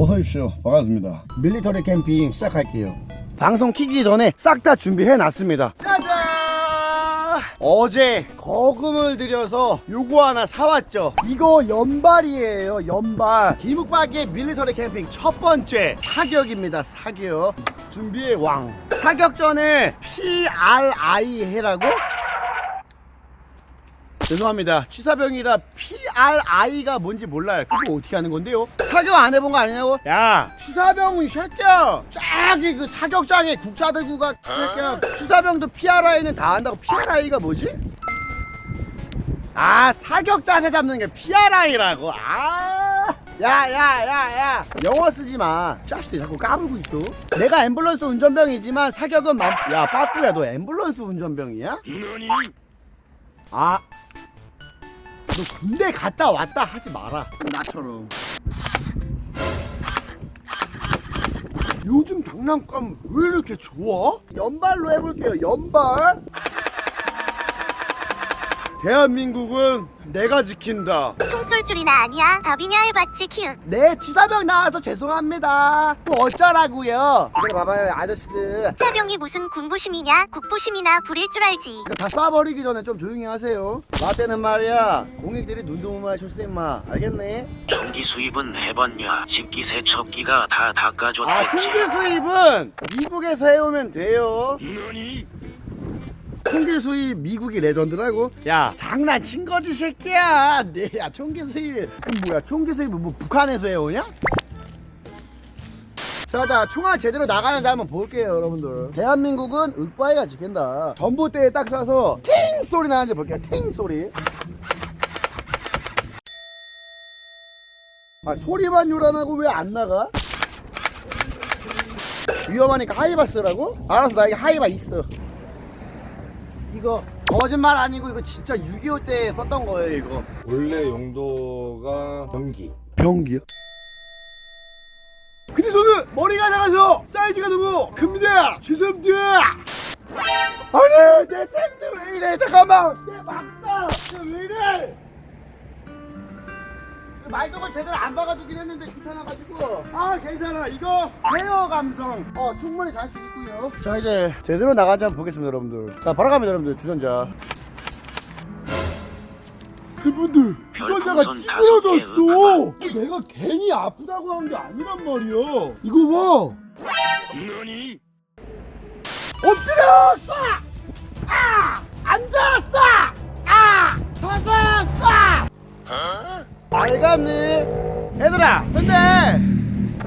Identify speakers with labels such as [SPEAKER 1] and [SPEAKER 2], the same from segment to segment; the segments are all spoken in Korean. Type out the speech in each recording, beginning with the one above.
[SPEAKER 1] 어서 오십시오. 반갑습니다. 밀리터리 캠핑 시작할게요. 방송 키기 전에 싹 다 준비해 놨습니다. 짜잔! 어제 거금을 들여서 요거 하나 사왔죠. 이거 연발이에요. 연발. 기묵박이의 밀리터리 캠핑 첫 번째 사격입니다. 사격. 준비의 왕. 사격전을 PRI 해라고? 죄송합니다. 취사병이라 PRI가 뭔지 몰라요. 그거 어떻게 하는 건데요? 사격 안 해본 거 아니냐고? 야, 취사병은 이 새끼야. 저기 그 사격장에 국자 들고 가, 새끼야. 취사병도 PRI는 다 한다고. PRI가 뭐지? 아, 사격 자세 잡는 게 PRI라고. 아. 야, 야, 야, 야. 영어 쓰지 마. 자식들 자꾸 까불고 있어. 내가 앰뷸런스 운전병이지만 사격은 맘. 야, 빠꾸야, 너 앰뷸런스 운전병이야? 아, 너 군대 갔다 왔다 하지 마라. 나처럼. 요즘 장난감 왜 이렇게 좋아? 연발로 해볼게요. 연발. 대한민국은 내가 지킨다.
[SPEAKER 2] 총쏠 줄이나 아니야 답이냐 해봤지 키읔
[SPEAKER 1] 네, 지사병 나와서 죄송합니다. 또 어쩌라고요? 그래 봐봐요, 아저씨들.
[SPEAKER 2] 사병이 무슨 군부심이냐 국부심이나 부릴 줄 알지
[SPEAKER 1] 이거 다 쏴버리기 전에 좀 조용히 하세요. 나 때는 말이야, 공익들이 눈도 못 마주쳤어, 임마. 알겠네?
[SPEAKER 3] 총기 수입은 해봤냐? 식기 세척기가 다
[SPEAKER 1] 아,
[SPEAKER 3] 닦아줬겠지.
[SPEAKER 1] 총기 수입은 미국에서 해오면 돼요. 총기 수입 미국이 레전드라고? 야, 장난친 거지, 새끼야. 네, 야, 총기 수입. 그럼 뭐야, 총기 수입은 뭐 북한에서 해오냐? 자, 자, 총알 제대로 나가는지 한번 볼게요, 여러분들. 대한민국은 윽바이가 지킨다. 전봇대에 딱 쏴서 팅 소리 나는지 볼게요, 팅 소리. 아, 소리만 요란하고 왜 안 나가? 위험하니까 하이바 쓰라고? 알았어 나에게 하이바 있어 이거 거짓말 아니고 이거 진짜 6.25 때 썼던 거예요 이거.
[SPEAKER 4] 원래 용도가 변기.
[SPEAKER 1] 병기요? 근데 저는 머리가 작아서 사이즈가 너무 큽니다. 죄송합니다. 아니 내 텐트 왜 이래? 잠깐만. 내 막다 왜 이래 말뚝을 제대로 안 박아두긴 했는데 귀찮아가지고. 아 괜찮아. 이거 헤어 감성. 어 충분히 잘 수 있고요. 자 이제 제대로 나간지 한번 보겠습니다 여러분들. 자 바로 갑니다 여러분들. 주전자. 그분들
[SPEAKER 3] 개
[SPEAKER 1] 찌그러졌어. 내가 괜히 아프다고 한 게 아니란 말이야. 이거 봐. 엎드려 쏴! 아! 앉아 쏴! 아! 서서! 쏴! 알겠네 얘들아 근데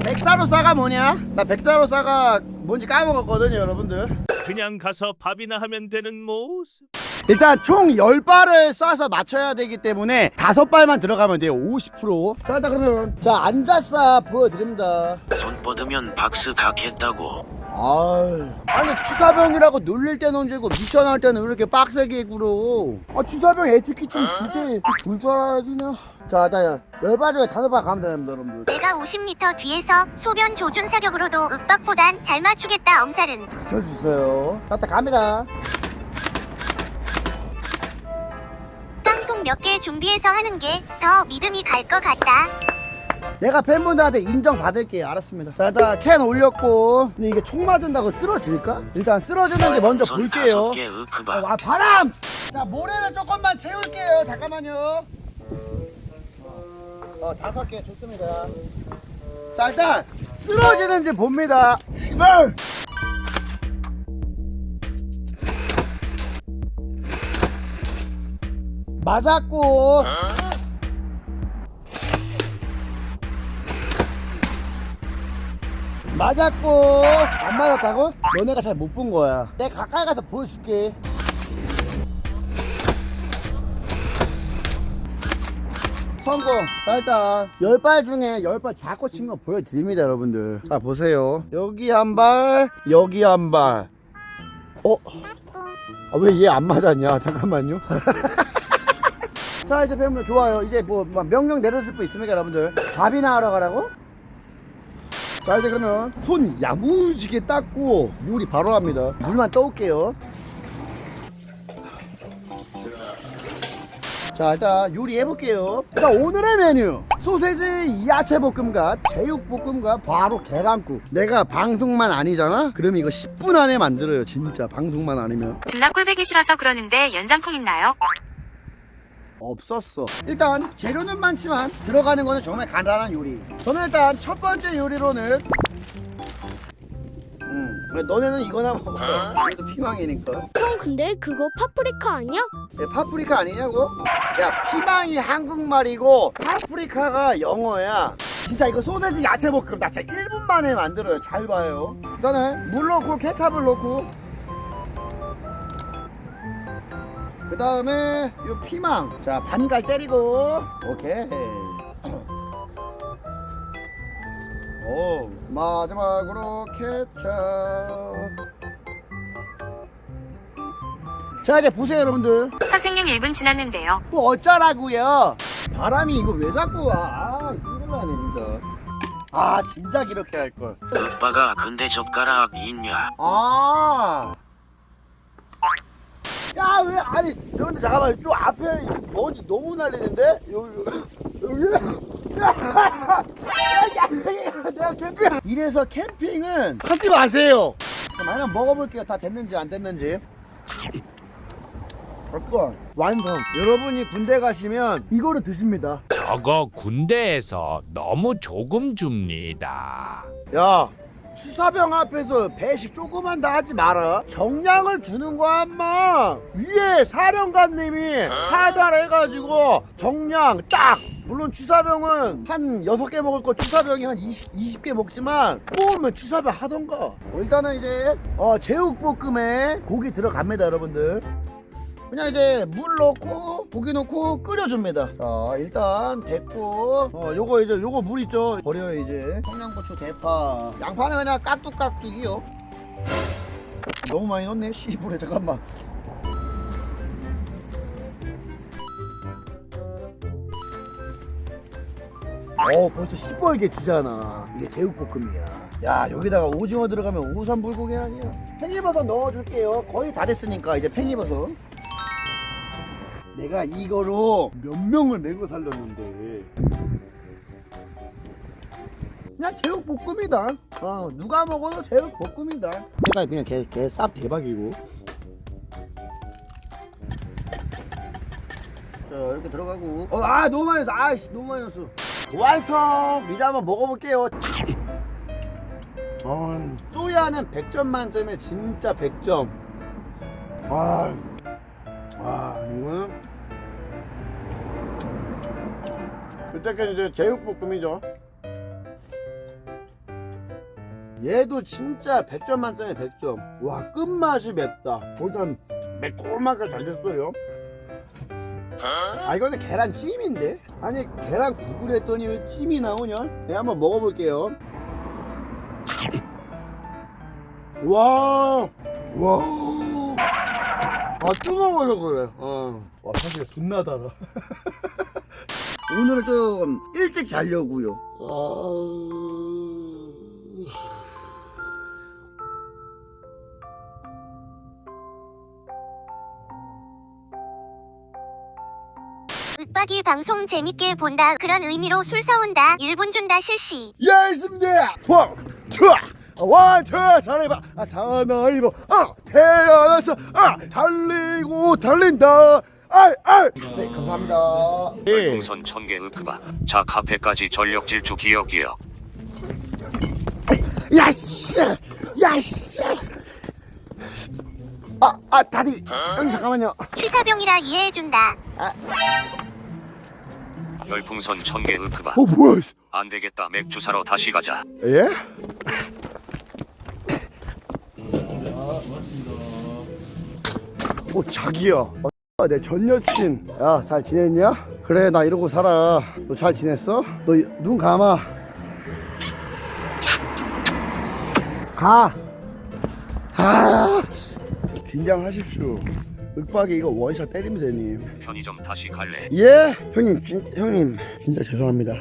[SPEAKER 1] 백사로사가 뭐냐? 나 백사로사가 뭔지 까먹었거든요 여러분들
[SPEAKER 5] 그냥 가서 밥이나 하면 되는 모습.
[SPEAKER 1] 일단 총 10발을 쏴서 맞춰야 되기 때문에 5발만 들어가면 돼요 50%자 일단 그러면 자 앉아서 보여드립니다
[SPEAKER 3] 손 뻗으면 박스 닫겠다고.
[SPEAKER 1] 아이, 아니 추사병이라고 놀릴 때는 언제고 미션 할 때는 왜 이렇게 빡세게 굴어? 아 추사병 에티켓 좀 줄때줄줄 알아야지 그냥 자 일단 열발 중에 다섯 발 가면 됩니다 여러분들.
[SPEAKER 2] 내가 50m 뒤에서 소변 조준 사격으로도 윽박보단 잘 맞추겠다 엄살은.
[SPEAKER 1] 쳐주세요. 자 일단 갑니다.
[SPEAKER 2] 깡통 몇 개 준비해서 하는 게 더 믿음이 갈 것 같다
[SPEAKER 1] 내가 팬분들한테 인정받을게요. 알았습니다. 자 일단 캔 올렸고. 근데 이게 총 맞은다고 쓰러질까? 일단 쓰러지는지 먼저
[SPEAKER 3] 손
[SPEAKER 1] 볼게요.
[SPEAKER 3] 으크바.
[SPEAKER 1] 아 바람! 자 모래를 조금만 채울게요. 잠깐만요. 어 다섯 개 좋습니다. 자 일단 쓰러지는지 봅니다. 시발! 맞았고 맞았고. 안 맞았다고? 너네가 잘 못 본 거야. 내가 가까이 가서 보여줄게. 성공. 자 일단 열발 중에 열발다 꽂힌 거 보여드립니다 여러분들. 자 보세요. 여기 한 발 여기 한 발. 어? 아, 왜 얘 안 맞았냐? 잠깐만요. 자 이제 팬분들 좋아요. 이제 뭐, 뭐 명령 내려줄 분 있습니까 여러분들? 밥이나 하러 가라고? 자 이제 그러면 손 야무지게 닦고 요리 바로 합니다. 물만 떠올게요. 자자 일단 요리해볼게요. 일단 오늘의 메뉴. 소세지 야채볶음과 제육볶음과 바로 계란국. 내가 방송만 아니잖아? 그럼 이거 10분 안에 만들어요. 진짜 방송만 아니면.
[SPEAKER 6] 존나 꼴배기 싫어서 그러는데 연장풍 있나요?
[SPEAKER 1] 없었어. 일단 재료는 많지만 들어가는 거는 정말 간단한 요리. 저는 일단 첫 번째 요리로는 음 그래, 너네는 이거나 먹어. 아무래도 피망이니까.
[SPEAKER 7] 형 근데 그거 파프리카 아니야?
[SPEAKER 1] 야, 파프리카 아니냐고? 야 피망이 한국말이고 파프리카가 영어야. 진짜 이거 소세지 야채 볶음 나 진짜 1분 만에 만들어요. 잘 봐요. 일단은 물 넣고 케찹을 넣고 그 다음에 요 피망 자 반갈 때리고 오케이 오 마지막으로 케찹 자 이제 보세요 여러분들
[SPEAKER 6] 선생님 1분 지났는데요.
[SPEAKER 1] 뭐 어쩌라고요? 바람이 이거 왜 자꾸 와? 아, 힘들라네 진짜. 아, 진작 이렇게 할 걸.
[SPEAKER 3] 오빠가 근데 젓가락 있냐?
[SPEAKER 1] 아. 야, 왜 아니, 여러분들 잠깐만. 좀 앞에 먼지 너무 날리는데? 여기 여기. 야, 야, 내가 캠핑. 이래서 캠핑은 하지 마세요. 만약 먹어볼게요. 다 됐는지 안 됐는지. 잠깐 완성. 여러분이 군대 가시면 이거로 드십니다.
[SPEAKER 5] 저거 군대에서 너무 조금 줍니다.
[SPEAKER 1] 야 추사병 앞에서 배식 조그만 다 하지 마라. 정량을 주는 거 한마 위에 사령관님이 하달해가지고 정량 딱! 물론 추사병은 한 6개 먹을 거 추사병이 한 20, 20개 먹지만 뽑으면 추사병 하던가. 어, 일단은 이제 어, 제육볶음에 고기 들어갑니다 여러분들 그냥 이제 물 넣고 고기 넣고 끓여줍니다. 자 일단 됐고 어 요거 이제 요거 물 있죠? 버려요 이제. 청양고추 대파. 양파는 그냥 깍둑깍둑이요. 너무 많이 넣네 씨불에 잠깐만. 어 벌써 시뻘개지잖아. 이게 제육볶음이야. 야 여기다가 오징어 들어가면 우산불고기 아니야. 팽이버섯 넣어줄게요. 거의 다 됐으니까 이제 팽이버섯 내가 이거로 몇 명을 내고 살렸는데. 그냥 제육볶음이다. 어 누가 먹어도 제육볶음이다. 내가 그냥 걔걔쌉 대박이고. 자 이렇게 들어가고. 어, 아 너무 많이 넣었어. 아씨 너무 많이 넣었어. 완성! 이제 한번 먹어볼게요. 어, 소야는 100점 만점에 진짜 100점. 아, 아 이거는 그때까지 이제 제육볶음이죠. 얘도 진짜 100점 만점에 100점. 와 끝맛이 맵다. 일단 매콤하게 잘 됐어요. 아 이거는 계란찜인데? 아니 계란 국을 했더니 왜 찜이 나오냐? 내가 한번 먹어볼게요. 와, 와, 아 뜨거워서 그래. 어. 와 사실 존나 달아. 오늘 좀 일찍 자려고요. 아...
[SPEAKER 2] 윽박이 방송 재밌게 본다 그런 의미로 술 사온다 1분 준다 실시
[SPEAKER 1] 예, 알겠습니다. 원, 투, 원, 투, 잘해봐. 아, 사나이로, 아, 태어나서, 아, 달리고 달린다. 아, 아. 네, 감사합니다. 예.
[SPEAKER 3] 풍선 천개 흑바. 자 카페까지 전력 질주 기억 기억.
[SPEAKER 1] 야, 씨, 야, 씨. 아, 아, 다리. 형님 잠깐만요.
[SPEAKER 2] 취사병이라 이해해준다
[SPEAKER 3] 열풍선 천개 흑바.
[SPEAKER 1] 어, 뭐야?
[SPEAKER 3] 안 되겠다 맥주 사러 다시 가자.
[SPEAKER 1] 예? 어 자기야 어, 내전 여친 야 잘 지냈냐? 그래 나 이러고 살아 너 잘 지냈어? 너 눈 감아 가 아, 씨. 긴장하십시오 윽박이 이거 원샷 때리면 되니
[SPEAKER 3] 편의점 다시 갈래.
[SPEAKER 1] 예? 형님 진, 형님 진짜 죄송합니다